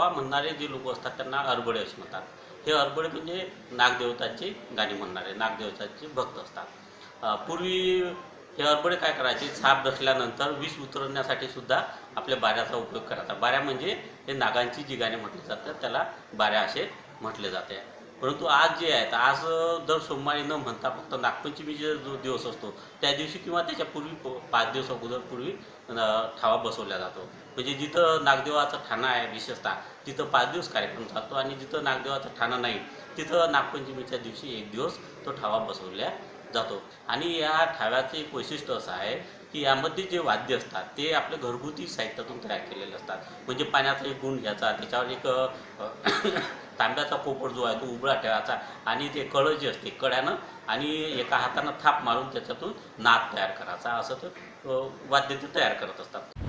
गावा म्हणणारे जे लोक असतात त्यांना अरबडे असे म्हणतात. हे अरबडे म्हणजे नागदेवतांची गाणी म्हणणारे नागदेवतांचे भक्त असतात. पूर्वी हे अरबडे काय करायचे? छाप बसल्यानंतर विष उतरवण्यासाठी सुद्धा आपल्या बाऱ्याचा उपयोग करायचा. बाऱ्या म्हणजे हे नागांची जी गाणी म्हटली जातात त्याला बाऱ्या असे म्हटले जाते. परंतु आज जे आहेत आज दर सोमवारी न म्हणता फक्त नागपंचमीचे जो दिवस असतो त्या दिवशी किंवा त्याच्या पूर्वी प- पाच दिवस अगोदर पूर्वी ठावा बसवला जातो. म्हणजे जिथं नागदेवाचा ठाणा आहे विशेषतः तिथं पाच दिवस कार्यक्रम चालतो आणि जिथं नागदेवाचा ठाणा नाही तिथं नागपंचमीच्या दिवशी एक दिवस तो ठावा बसवल्या जातो. आणि या ठाव्याचं एक वैशिष्ट्य असं आहे की यामध्ये जे वाद्य असतात ते आपल्या घरगुती साहित्यातून तयार केलेले असतात. म्हणजे पाण्याचा एक गुण घ्यायचा त्याच्यावर एक तांब्याचा पोपट जो आहे तो उबळा ठेवायचा आणि ते कळं जे असते कड्यानं आणि एका हातानं थाप मारून त्याच्यातून नाद तयार करायचा. असं ते वाद्य ते तयार करत असतात.